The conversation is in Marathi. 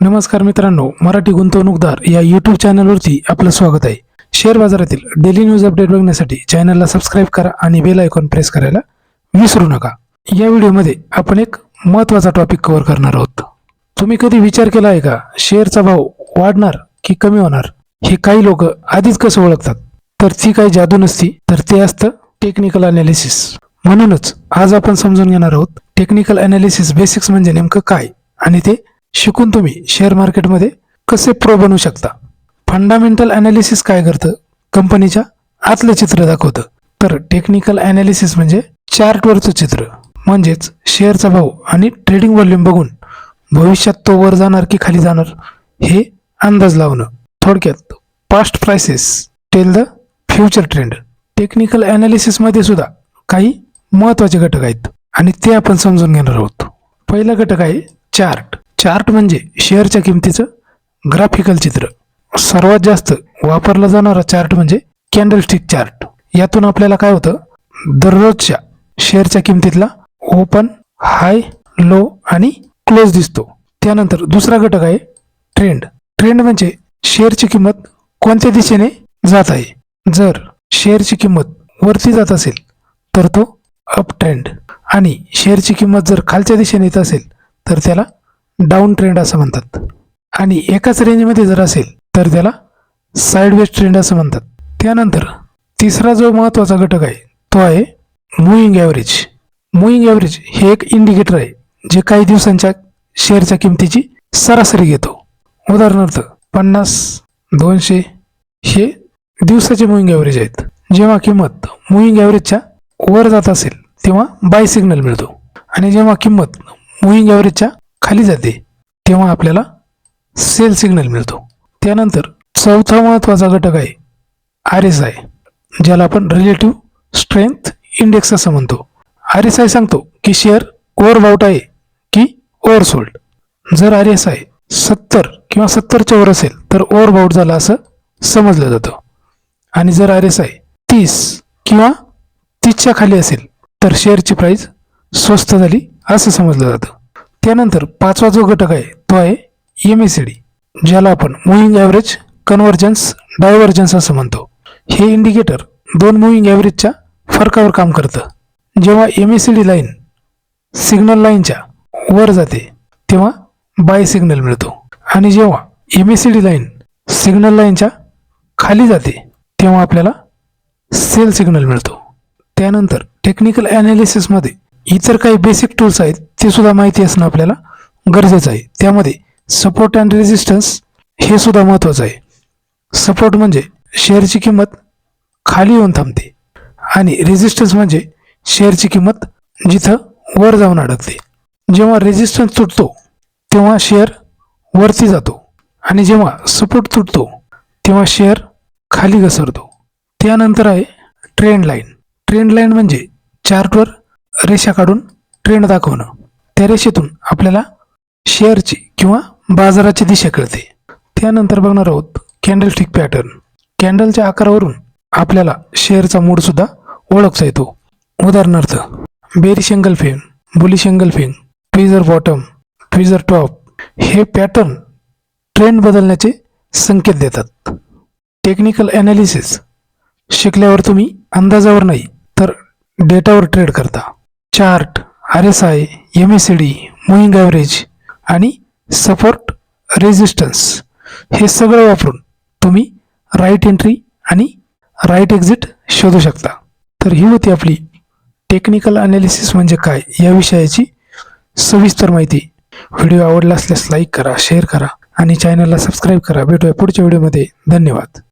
नमस्कार मित्रांनो मराठी गुंतवणूकदार या यूट्यूब चॅनलवरती आपलं स्वागत आहे. शेअर बाजारातील डेली न्यूज अपडेट बघण्यासाठी चॅनलला सबस्क्राईब करा आणि बेल आयकॉन प्रेस करायला विसरू नका. या व्हिडिओमध्ये आपण एक महत्त्वाचा टॉपिक कव्हर करणार आहोत. तुम्ही कधी विचार केला आहे का शेअरचा भाव वाढणार की कमी होणार? हे काही लोक आधीच कसं ओळखतात? तर ती काही जादू नसती तर ते असतं टेक्निकल अनालिसिस म्हणूनच आज आपण समजून घेणार आहोत टेक्निकल अनालिसिस बेसिक्स म्हणजे नेमकं काय? आणि ते शिकून तुम्ही शेअर मार्केटमध्ये कसे प्रो बनवू शकता? फंडामेंटल अनालिसिस काय करतं? कंपनीच्या आतलं चित्र दाखवतं. तर टेक्निकल अनालिसिस म्हणजे चार्टवरचं चित्र. म्हणजेच शेअरचा भाव आणि ट्रेडिंग व्हॉल्यूम बघून भविष्यात तो वर जाणार की खाली जाणार हे अंदाज लावणं. थोडक्यात past prices tell the future trend technical अनालिसिसमध्ये सुद्धा काही महत्त्वाचे घटक आहेत आणि ते आपण समजून घेणार आहोत. पहिला घटक आहे चार्ट चार्ट म्हणजे शेअरच्या किमतीचं ग्राफिकल चित्र. सर्वात जास्त वापरला जाणारा चार्ट म्हणजे कॅन्डलस्टिक चार्ट यातून आपल्याला काय होतं? दररोजच्या शेअरच्या किमतीतला ओपन हाय लो आणि क्लोज दिसतो. त्यानंतर दुसरा घटक आहे ट्रेंड ट्रेंड म्हणजे शेअरची किंमत कोणत्या दिशेने जात आहे? जर शेअरची किंमत वरती जात असेल तर तो अप ट्रेंड आणि शेअरची किंमत जर खालच्या दिशेने येत असेल तर त्याला डाऊन ट्रेंड असं म्हणतात. आणि एकाच रेंजमध्ये जर असेल तर त्याला साईडवेज ट्रेंड असं म्हणतात. त्यानंतर तिसरा जो महत्त्वाचा घटक आहे तो आहे मुईंग ॲव्हरेज मुईंग ॲव्हरेज हे एक इंडिकेटर आहे जे काही दिवसांच्या शेअरच्या किमतीची सरासरी घेतो. उदाहरणार्थ पन्नास दोनशे हे दिवसाचे मुईंग ॲव्हरेज आहेत. जेव्हा किंमत मुईंग ॲव्हरेजच्या वर जात असेल तेव्हा बाय सिग्नल मिळतो. आणि जेव्हा किंमत मुईंग ॲव्हरेजच्या खाली जाते तेव्हा आपल्याला सेल सिग्नल मिळतो. त्यानंतर चौथा महत्त्वाचा घटक आहे आर एस आय ज्याला आपण रिलेटिव्ह स्ट्रेंथ इंडेक्स असं म्हणतो. आर एस आय सांगतो की शेअर ओव्हरबाउट आहे की ओव्हरसोल्ड जर आर एस आय सत्तर किंवा सत्तरच्या वर असेल तर ओव्हरबाउट झाला असं समजलं जातं. आणि जर आर एस आय तीस किंवा तीसच्या खाली असेल तर शेअरची प्राईस स्वस्त झाली असं समजलं जातं. त्यानंतर पाचवा जो घटक आहे तो आहे एम एस डी ज्याला आपण मुव्हिंग ॲव्हरेज कन्व्हर्जन्स डायव्हर्जन्स असं म्हणतो. हे इंडिकेटर दोन मुव्हिंग ॲव्हरेजच्या फरकावर काम करतं. जेव्हा M S C D line signal लाईनच्या वर जाते तेव्हा बाय सिग्नल मिळतो. आणि जेव्हा M S C D line signal लाईनच्या खाली जाते तेव्हा आपल्याला सेल सिग्नल मिळतो. त्यानंतर टेक्निकल ॲनालिसिसमध्ये इतर काही बेसिक टूल्स आहेत ते सुद्धा माहिती असणं आपल्याला गरजेचं आहे. त्यामध्ये सपोर्ट अँड रेजिस्टन्स हे सुद्धा महत्त्वाचं आहे. सपोर्ट म्हणजे शेअरची किंमत खाली येऊन थांबते आणि रेजिस्टन्स म्हणजे शेअरची किंमत जिथं वर जाऊन अडकते. जेव्हा रेजिस्टन्स तुटतो तेव्हा शेअर वरती जातो आणि जेव्हा सपोर्ट तुटतो तेव्हा शेअर खाली घसरतो. त्यानंतर आहे ट्रेंड लाईन ट्रेंड लाईन म्हणजे चार्टवर रेषा काढून ट्रेंड दाखवणं. त्या रेषेतून आपल्याला शेअरची किंवा बाजाराची दिशा कळते. त्यानंतर बघणार आहोत कॅन्डलस्टिक पॅटर्न कॅन्डलच्या आकारावरून आपल्याला शेअरचा मूडसुद्धा ओळखता येतो. उदाहरणार्थ बेरिश एंगल फेम बुलिश एंगल फेम ट्विझर बॉटम ट्विझर टॉप हे पॅटर्न ट्रेंड बदलण्याचे संकेत देतात. टेक्निकल ॲनालिसिस शिकल्यावर तुम्ही अंदाजावर नाही तर डेटावर ट्रेड करता. Chart R S I M S C D moving average आणि सपोर्ट रेजिस्टन्स हे सगळं वापरून तुम्ही राईट एंट्री आणि राईट एक्झिट शोधू शकता. तर ही होती आपली टेक्निकल अनालिसिस म्हणजे काय या विषयाची सविस्तर माहिती. व्हिडिओ आवडला असल्यास लाईक करा शेअर करा आणि चॅनलला सबस्क्राईब करा. भेटूया पुढच्या व्हिडिओमध्ये. धन्यवाद.